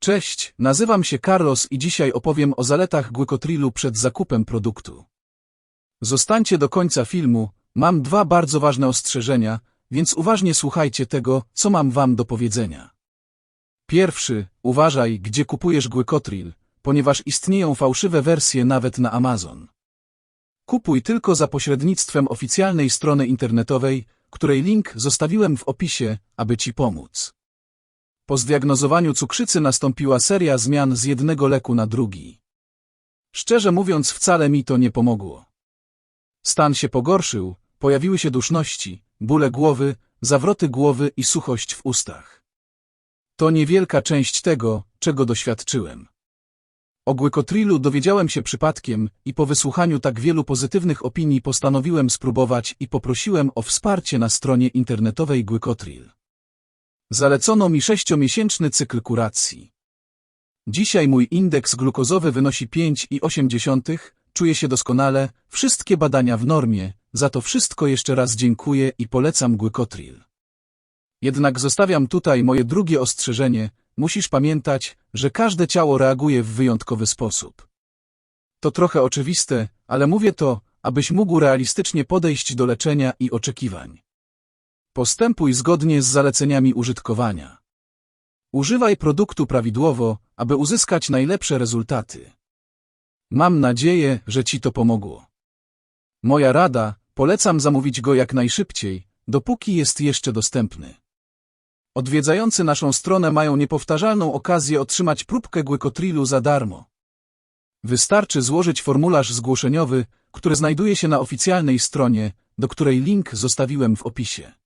Cześć, nazywam się Carlos i dzisiaj opowiem o zaletach Glycotrilu przed zakupem produktu. Zostańcie do końca filmu, mam dwa bardzo ważne ostrzeżenia, więc uważnie słuchajcie tego, co mam wam do powiedzenia. Pierwszy, uważaj, gdzie kupujesz Glycotril, ponieważ istnieją fałszywe wersje nawet na Amazon. Kupuj tylko za pośrednictwem oficjalnej strony internetowej, której link zostawiłem w opisie, aby Ci pomóc. Po zdiagnozowaniu cukrzycy nastąpiła seria zmian z jednego leku na drugi. Szczerze mówiąc, wcale mi to nie pomogło. Stan się pogorszył, pojawiły się duszności, bóle głowy, zawroty głowy i suchość w ustach. To niewielka część tego, czego doświadczyłem. O Glycotrilu dowiedziałem się przypadkiem i po wysłuchaniu tak wielu pozytywnych opinii postanowiłem spróbować i poprosiłem o wsparcie na stronie internetowej Glycotril. Zalecono mi sześciomiesięczny cykl kuracji. Dzisiaj mój indeks glukozowy wynosi 5,8, czuję się doskonale, wszystkie badania w normie, za to wszystko jeszcze raz dziękuję i polecam Glycotril. Jednak zostawiam tutaj moje drugie ostrzeżenie, musisz pamiętać, że każde ciało reaguje w wyjątkowy sposób. To trochę oczywiste, ale mówię to, abyś mógł realistycznie podejść do leczenia i oczekiwań. Postępuj zgodnie z zaleceniami użytkowania. Używaj produktu prawidłowo, aby uzyskać najlepsze rezultaty. Mam nadzieję, że Ci to pomogło. Moja rada, polecam zamówić go jak najszybciej, dopóki jest jeszcze dostępny. Odwiedzający naszą stronę mają niepowtarzalną okazję otrzymać próbkę Glycotrilu za darmo. Wystarczy złożyć formularz zgłoszeniowy, który znajduje się na oficjalnej stronie, do której link zostawiłem w opisie.